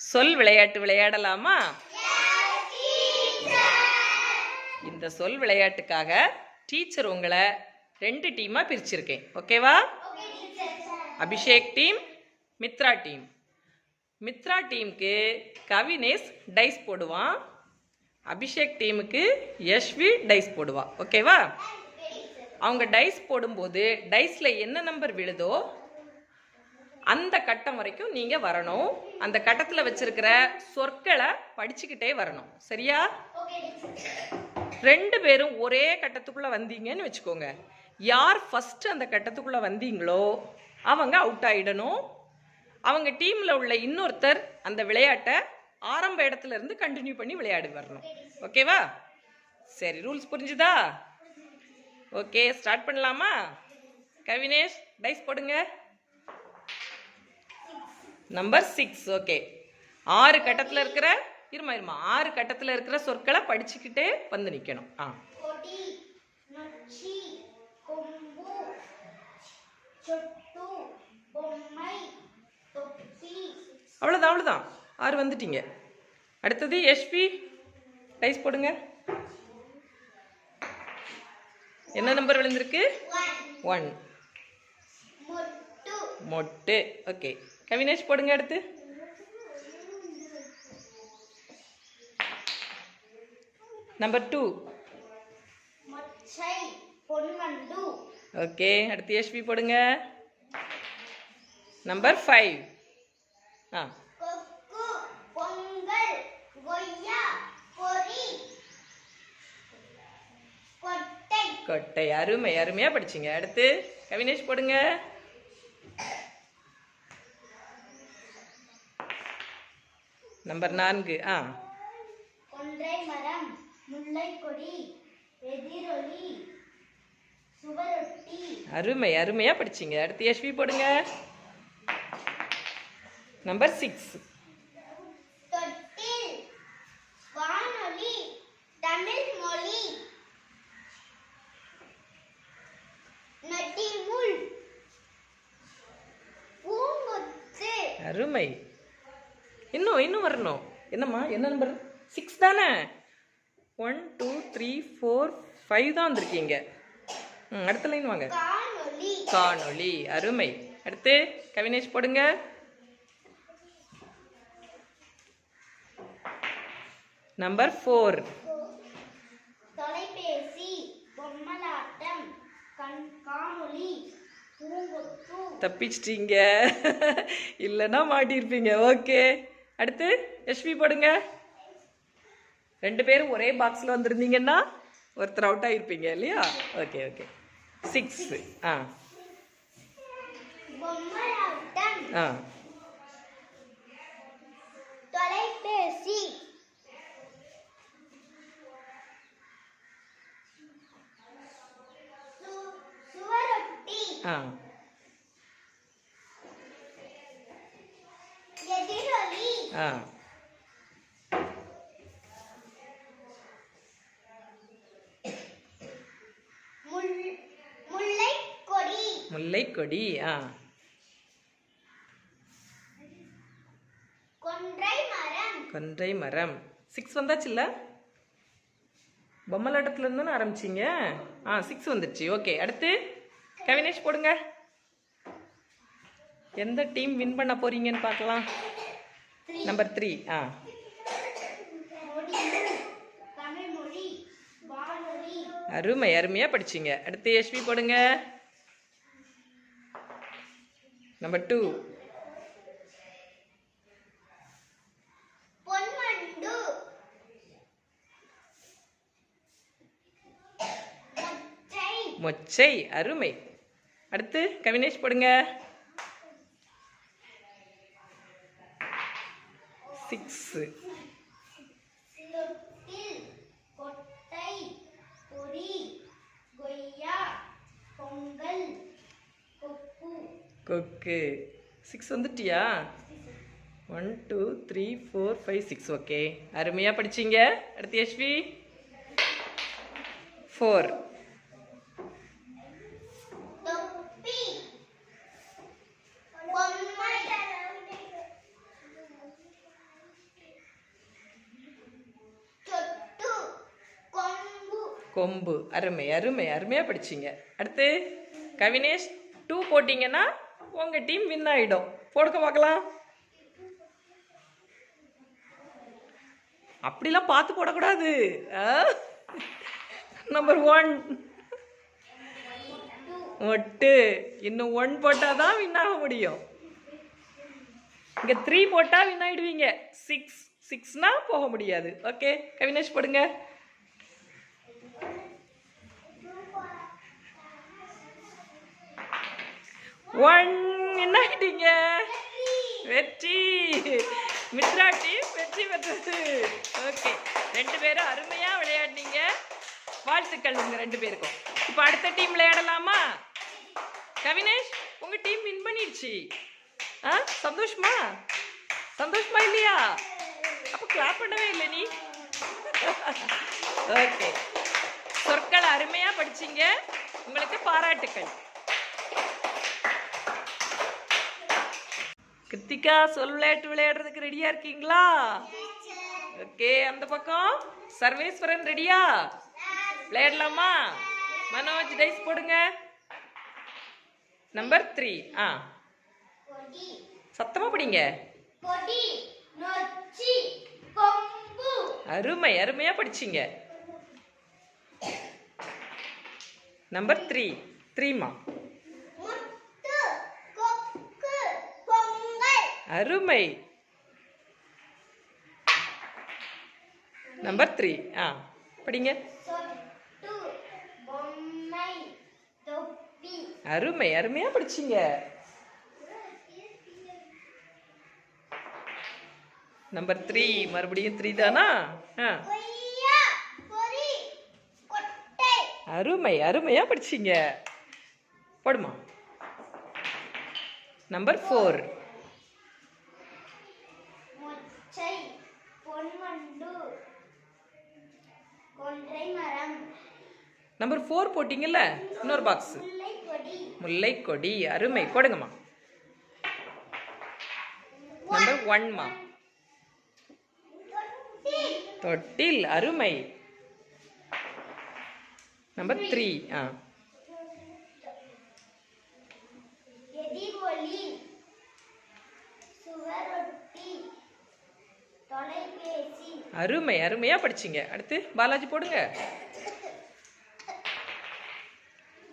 சொல் விளையாட்டு விளையாடலாமா? இந்த சொல் விளையாட்டுக்காக டீச்சர் உங்களை ரெண்டு டீமாக பிரிச்சிருக்கேன். ஓகேவா அபிஷேக் டீம் மித்ரா டீம் மித்ரா டீமுக்கு கவினேஷ் டைஸ் போடுவான். அபிஷேக் டீமுக்கு யஷ்வி டைஸ் போடுவா. ஓகேவா அவங்க டைஸ் போடும்போது டைஸில் என்ன நம்பர் விழுதோ அந்த கட்டம் வரைக்கும் நீங்கள் வரணும். அந்த கட்டத்தில் வச்சிருக்கிற சொற்களை படிச்சுக்கிட்டே வரணும். சரியா? ரெண்டு பேரும் ஒரே கட்டத்துக்குள்ளே வந்தீங்கன்னு வச்சுக்கோங்க. யார் ஃபஸ்ட்டு அந்த கட்டத்துக்குள்ளே வந்தீங்களோ அவங்க அவுட் ஆகிடணும் அவங்க டீமில் உள்ள இன்னொருத்தர் அந்த விளையாட்டை ஆரம்ப இடத்துல இருந்து கண்டினியூ பண்ணி விளையாடி வரணும். ஓகேவா? சரி ரூல்ஸ் புரிஞ்சுதா? ஓகே ஸ்டார்ட் பண்ணலாமா? கவினேஷ் டைஸ் போடுங்க. நம்பர் சிக்ஸ் ஓகே ஆறு கட்டத்தில் இருக்கிற இருமா இருமா ஆறு கட்டத்தில் இருக்கிற சொற்களை படிச்சுக்கிட்டே வந்து நிற்கணும் ஆ. அவ்வளோதான் அவ்வளோதான் ஆறு வந்துட்டீங்க. அடுத்தது எஸ்பி டைஸ் போடுங்க. என்ன நம்பர் விழுந்திருக்கு? ஒன் மொட்டு. ஓகே கவினேஷ் போடுங்க அடுத்து. நம்பர் டூ ஓகே அடுத்து எஸ்பி போடுங்க. நம்பர் ஃபைவ் ஆ. கொட்டை. அருமை அருமையாக படிச்சிங்க. அடுத்து கவினேஷ் போடுங்க. நம்பர் நான்கு ஆ. கொன்றை மரம் முல்லை கொடி எதிரொலி சுவரொட்டி. அருமை அருமையாக படிச்சிங்க. அடுத்து எஸ்வி போடுங்க. நம்பர் சிக்ஸ் தொட்டில் வானொலி தமிழ் மொழி நட்டிமுள் பூங்கொத்து அருமை இன்னும் இன்னும் வரணும் என்னம்மா என்ன நம்பர் சிக்ஸ் தானே? One two three four five தான் வந்திருக்கீங்க. ம் அடுத்த லைன் வாங்க. காணொளி. அருமை. அடுத்து கவினேஷ் போடுங்க. நம்பர் ஃபோர் தப்பிச்சிட்டீங்க. இல்லைன்னா மாட்டியிருப்பீங்க. ஓகே அடுத்து எஸ்வி போடுங்க. ரெண்டு பேரும் ஒரே பாக்ஸில் வந்திருந்தீங்கன்னா ஒருத்தர் அவுட் ஆகிருப்பீங்க இல்லையா? ஓகே ஓகே சிக்ஸ் ஆ. ஆ. தொலைபேசி. சுவரொட்டி. ஆ எதிரொலி ஆ. முல்லை கொடி ஆ. கொன்றை மரம். கொன்றை மரம். சிக்ஸ் வந்தாச்சுல்ல பொம்மலாட்டத்துல இருந்து ஆரம்பிச்சிங்க? ஆ சிக்ஸ் வந்துடுச்சு ஓகே அடுத்து கவினேஷ் போடுங்க. எந்த டீம் வின் பண்ண போறீங்கன்னு பார்க்கலாம். நம்பர் த்ரீ ஆ அருமை அருமையாக படிச்சிங்க. அடுத்து எஸ்வி போடுங்க. நம்பர் டூ மொச்சை அருமை. அடுத்து கவினேஷ் போடுங்க. சிக்ஸு. தொட்டில் கொட்டை பொரி கொய்யா பொங்கல் கொக்கு. கொக்கு. சிக்ஸ் வந்துட்டியா? One two three four five six. Okay. அருமையாக படிச்சிங்க அடுத்து யஷ்வி. ஃபோர். கொம்பு. அருமை அருமை அருமையாக படிச்சீங்க. அடுத்து கவினேஷ் டூ போட்டிங்கன்னா உங்கள் டீம் வின் ஆகிடும் போடுக்க பார்க்கலாம். அப்படிலாம் பார்த்து போடக்கூடாது. நம்பர் ஒன் ஒட்டு. இன்னும் ஒன் போட்டால் தான் வின் ஆக முடியும். இங்கே த்ரீ போட்டால் வின் ஆயிடுவீங்க. சிக்ஸ் சிக்ஸ்னா போக முடியாது. ஓகே கவினேஷ் போடுங்க. ஒன் என்ன ஆயிட்டீங்க வெற்றி. மித்ரா டீம் வெற்றி பெற்றது. ஓகே ரெண்டு பேரும் அருமையாக விளையாடினீங்க. வாழ்த்துக்கள் உங்க ரெண்டு பேருக்கும். இப்போ அடுத்த டீம் விளையாடலாமா? கவினேஷ் உங்க டீம் வின் பண்ணிடுச்சு. ஆ சந்தோஷமா? சந்தோஷமா இல்லையா? அப்போ கிளாப் பண்ணவே இல்லை நீ. ஓகே சொற்கள் அருமையாக படிச்சீங்க. உங்களுக்கு பாராட்டுக்கள். கிருத்திகா சொல் விளையாட்டு விளையாடுறதுக்கு ரெடியா இருக்கீங்களா? ஓகே அந்த பக்கம். சர்வேஸ்வரன் ரெடியா விளையாடலாமா? மனோஜ் டைஸ் போடுங்க. நம்பர் த்ரீ ஆ. சத்தமா படிங்க. அருமை அருமையா படிச்சீங்க. நம்பர் த்ரீ த்ரீமா முத்து கொக்கு பொங்கல் அருமை. நம்பர் த்ரீ ஆ படிங்க. அருமை அருமையா படிச்சீங்க. நம்பர் த்ரீ மறுபடியும் த்ரீ தானா? ஆ. அருமை அருமையா படிச்சீங்க. போடுமா. நம்பர் ஃபோர் மொச்சை பொன்வண்டு கொன்றை மரம். நம்பர் ஃபோர் போட்டிங்கல்ல? இன்னொரு பாக்ஸ் முல்லை கொடி அருமை. போடுங்கம்மா. நம்பர் ஒன்மா தொட்டி தொட்டில். அருமை. நம்பர் த்ரீ ஆ எதிரொலி சுவரொட்டி தொலைபேசி அருமை அருமையா படிச்சீங்க. அடுத்து பாலாஜி போடுங்க.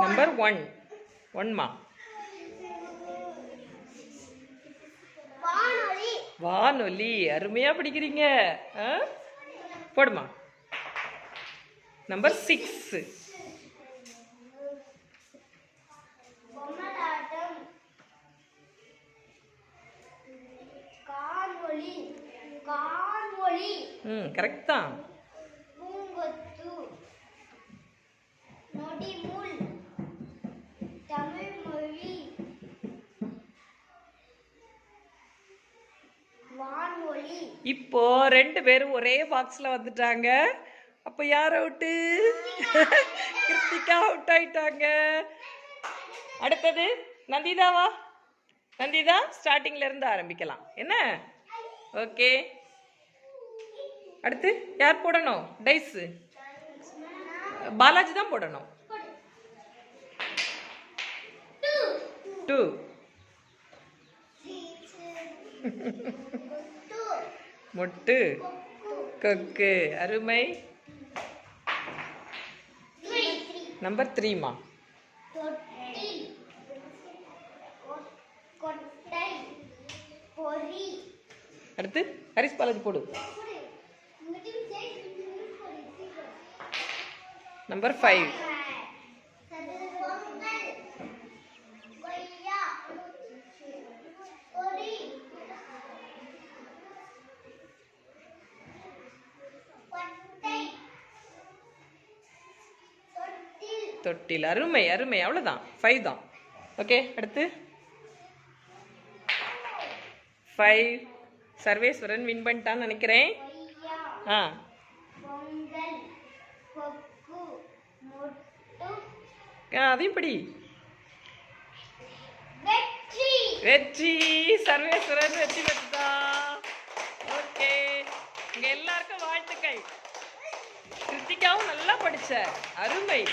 நம்பர் ஒன் ஒன்மா வானொலி. வானொலி. அருமையா படிக்கிறீங்க? போடுமா? நம்பர் சிக்ஸ் காணொளி ம் கரெக்ட் தான். பூங்கொத்து. நொடிமுள் தமிழ்மொழி. வான்மொழி. இப்போ ரெண்டு பேரும் ஒரே பாக்ஸ்ல வந்துட்டாங்க. அப்போ யார் அவுட்டு கிருத்திகா அவுட் ஆயிட்டாங்க. அடுத்தது நந்திதாவா? நந்திதா ஸ்டார்டிங்ல இருந்து ஆரம்பிக்கலாம். என்ன? ஓகே அடுத்து யார் போடணும்? டைஸ் பாலாஜி தான் போடணும். டூ மொட்டு. கொக்கு. அருமை. நம்பர் த்ரீமா அடுத்து ஹரிஸ் பாலாஜி போடு. நம்பர் ஃபைவ் தொட்டில். அருமை அருமை. அவ்வளோதான் ஃபைவ் தான். ஓகே அடுத்து. ஃபைவ் சர்வேஸ்வரன் வின் பண்ணிட்டான்னு நினைக்கிறேன். ஆ பொங்கல் கொக்கு முட்டு ஆ, அதையும் படி. வெற்றி. சர்வேஸ்வரன் வெற்றி பெற்றா ஓகே. உங்க எல்லாருக்கும் வாழ்த்துக்கள். கிருத்திகா சந்தியாவும் நல்லா படிச்ச. அருமை.